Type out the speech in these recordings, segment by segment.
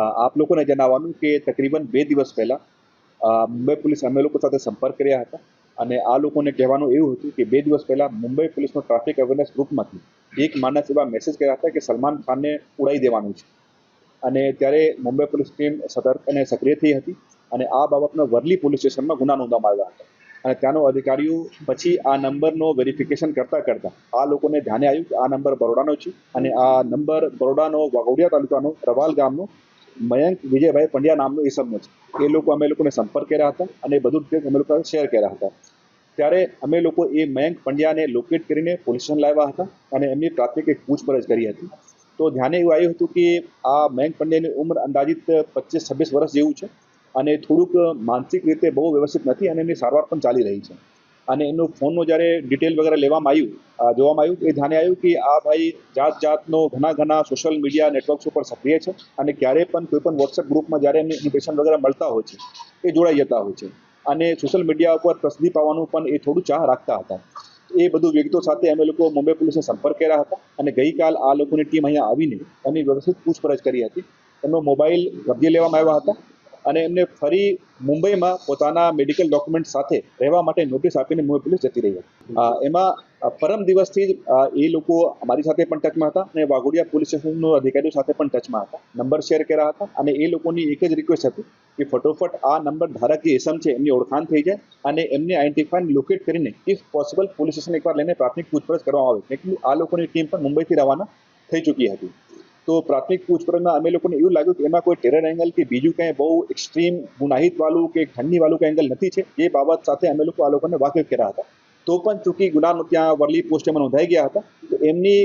આપ લોકોને જણાવવાનું કે તકરીબન બે દિવસ પહેલાં મુંબઈ પોલીસ અમે લોકો સાથે સંપર્ક કર્યા હતા અને આ લોકોને કહેવાનું એવું હતું કે બે દિવસ પહેલાં મુંબઈ પોલીસનો ટ્રાફિક અવેરનેસ ગ્રુપમાંથી એક માણસ એવા મેસેજ કર્યા હતા કે સલમાન ખાનને ઉડાઈ દેવાનું છે. અને ત્યારે મુંબઈ પોલીસ ટીમ સતર્ક અને સક્રિય થઈ હતી અને આ બાબતનો વરલી પોલીસ સ્ટેશનમાં ગુના નોંધવામાં આવ્યા હતા. અને ત્યાંનો અધિકારીઓ પછી આ નંબરનો વેરિફિકેશન કરતાં કરતાં આ લોકોને ધ્યાને આવ્યું કે આ નંબર બરોડાનો છે અને આ નંબર બરોડાનો વાઘોડિયા તાલુકાનો રવાલ ગામનો મયંક, વિજયભાઈ પંડ્યા નામનો ઈસમનો છે. એ લોકો અમે લોકોને સંપર્ક કર્યા હતા અને એ બધું અમે લોકો શેર કર્યા હતા. ત્યારે અમે લોકો એ મયંક પંડ્યાને લોકેટ કરીને પોલીસ લાવ્યા હતા અને એમની પ્રાથમિક એક પૂછપરછ કરી હતી. તો ધ્યાને એવું આવ્યું હતું કે આ મયંક પંડ્યાની ઉંમર અંદાજિત પચીસ, છવ્વીસ વર્ષ જેવું છે અને થોડુંક માનસિક રીતે બહુ વ્યવસ્થિત નથી અને એની સારવાર પણ ચાલી રહી છે. અને એનું ફોનનું જ્યારે ડિટેલ વગેરે લેવામાં આવ્યું જોવામાં આવ્યું એ ધ્યાને આવ્યું કે આ ભાઈ જાત જાતનો ઘણા ઘણા સોશિયલ મીડિયા નેટવર્ક્સ ઉપર સક્રિય છે અને ક્યારે પણ કોઈ પણ વોટ્સએપ ગ્રુપમાં જ્યારે એમને ઇન્વિટેશન વગેરે મળતા હોય છે, એ જોડાઈ જતા હોય છે. અને સોશિયલ મીડિયા ઉપર પ્રસિદ્ધિ પાવાનું પણ એ થોડું ચાહ રાખતા હતા. એ બધું વિગતો સાથે અમે લોકો મુંબઈ પોલીસને સંપર્ક કર્યા હતા અને ગઈકાલ આ લોકોની ટીમ અહીંયા આવીને એમની વ્યવસ્થિત પૂછપરછ કરી હતી. એમનો મોબાઈલ કબજે લેવામાં આવ્યા હતા અને એમને ફરી મુંબઈમાં પોતાના મેડિકલ ડોક્યુમેન્ટ સાથે રહેવા માટે નોટિસ આપીને મુંબઈ પોલીસ જતી રહી હતી. એમાં પરમ દિવસથી જ એ લોકો અમારી સાથે પણ ટચમાં હતા અને વાઘોડિયા પોલીસ સ્ટેશનનો અધિકારીઓ સાથે પણ ટચમાં હતા. નંબર શેર કર્યા હતા અને એ લોકોની એક જ રિક્વેસ્ટ હતી કે ફટોફટ આ નંબર ધારક જે એસમ છે એમની ઓળખાણ થઈ જાય અને એમને આઈડેન્ટિફાઈ લોકેટ કરીને ઇફ પોસિબલ પોલીસ સ્ટેશન એકવાર લઈને પ્રાથમિક પૂછપરછ કરવામાં આવે. એટલું આ લોકોની ટીમ પણ મુંબઈથી રવાના થઈ ચૂકી હતી. તો પ્રાથમિક પૂછપરછમાં અમે લોકોને એવું લાગ્યું કે એમાં કોઈ ટેરર એંગલ કે બીજું કંઈ બહુ એક્સ્ટ્રીમ ગુનાહિત વાળું કે ઠંડી વાળું કંઈ એંગલ નથી છે. એ બાબત સાથે અમે લોકો આ લોકોને વાકેફ કર્યા હતા. તો પણ ચૂંકી ગુનાનો ત્યાં વરલી પોસ્ટમાં નોંધાઈ ગયા હતા. તો એમની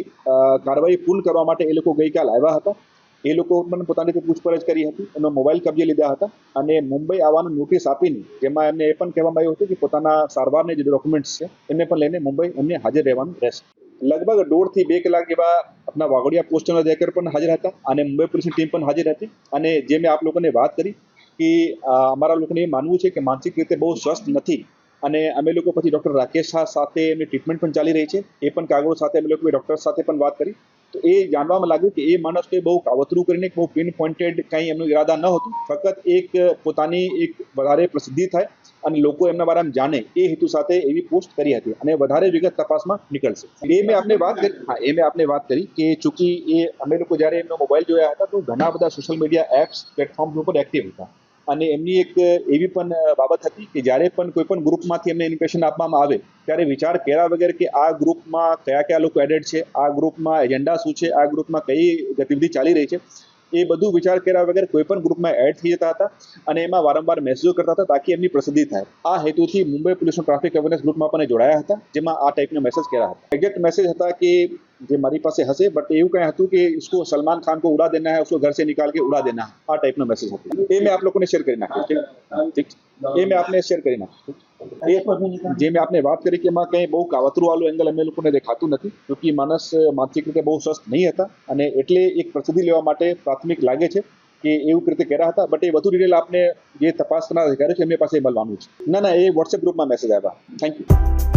કાર્યવાહી પૂર્ણ કરવા માટે એ લોકો ગઈકાલ આવ્યા હતા. એ લોકો પણ પોતાની રીતે પૂછપરછ કરી હતી. એનો મોબાઈલ કબજે લીધા હતા. અને મુંબઈ આવવાનું નોટિસ આપીને જેમાં એમને એ પણ કહેવામાં આવ્યું હતું કે પોતાના સારવારને જે ડોક્યુમેન્ટ્સ છે, એમને પણ લઈને મુંબઈ એમને હાજર રહેવાનું રહેશે. લગભગ દોઢથી બે કલાક જેવા આપણા વાઘોડિયા પોસ્ટના અધિકારી પણ હાજર હતા અને મુંબઈ પોલીસની ટીમ પણ હાજર હતી. અને જે મેં આપ લોકોને વાત કરી કે અમારા લોકોને એ માનવું છે કે માનસિક રીતે બહુ સ્વસ્થ નથી. અને અમે લોકો પછી ડૉક્ટર રાકેશ શાહ સાથે એમની ટ્રીટમેન્ટ પણ ચાલી રહી છે. એ પણ કાગળો સાથે અમે લોકોએ ડૉક્ટર સાથે પણ વાત કરી. તો એ જાણવામાં લાગ્યું કે એ માણસ કોઈ બહુ કાવતરું કરીને, બહુ પિન પોઇન્ટેડ કંઈ એમનું ઈરાદા ન હતું. ફક્ત એક પોતાની એક વધારે પ્રસિદ્ધિ થાય અને લોકો એમના બારામાં જાણે એ હેતુ સાથે એવી પોસ્ટ કરી હતી અને વધારે વિગત તપાસમાં નીકળશે. એ મેં આપને વાત કરી હા, એ મેં આપને વાત કરી કે ચૂંકી એ અમે લોકો જ્યારે એમનો મોબાઈલ જોયા હતા તો ઘણા બધા સોશિયલ મીડિયા એપ્સ પ્લેટફોર્મ્સ ઉપર એક્ટિવ હતા. અને એમની એક એવી પણ બાબત હતી કે જ્યારે પણ કોઈ પણ ગ્રુપમાંથી એમને ઇન્વિટેશન આપવામાં આવે, ત્યારે વિચાર કર્યા વગર કે આ ગ્રુપમાં કયા કયા લોકો એડેડ છે, આ ગ્રુપમાં એજન્ડા શું છે, આ ગ્રુપમાં કઈ ગતિવિધિ ચાલી રહી છે એ બધું વિચાર કર્યા વગર કોઈ પણ ગ્રુપમાં એડ થઈ જતા હતા અને એમાં વારંવાર મેસેજો કરતા હતા તાકી એમની પ્રસિદ્ધિ થાય. આ હેતુથી મુંબઈ પોલીસનો ટ્રાફિક અવેરનેસ ગ્રુપમાં પણ જોડાયા હતા, જેમાં આ ટાઈપનો મેસેજ કર્યા હતા. એક્ઝેક્ટ મેસેજ હતા કે જે મારી પાસે હશે બટ એવું કંઈ હતું કે इसको सलमान खान को उड़ा देना है उसको घर से निकाल के उड़ा देना है આ ટાઈપનો મેસેજ હતો એ મેં આપ લોકોને શેર કરી નાખ્યું ઠીક ઠીક છે? એ મેં આપને શેર કરી નાખ્યું એ જે મેં આપને વાત કરી કે એમાં કંઈ બહુ કાવતરું વાળું એંગલ અમે લોકોને દેખાતું નથી ક્યોંકિ માણસ માનસિક રીતે બહુ સ્વસ્થ નહીં હતા અને એટલે એક પ્રસિદ્ધિ લેવા માટે પ્રાથમિક લાગે છે કે એવું રીતે કર્યા હતા બટ એ વધુ ડિટેલ આપને જે તપાસના અધિકારી છે એમની પાસે મળવાનું છે ના ના એ વોટ્સએપ ગ્રુપમાં મેસેજ આવ્યા થેન્ક યુ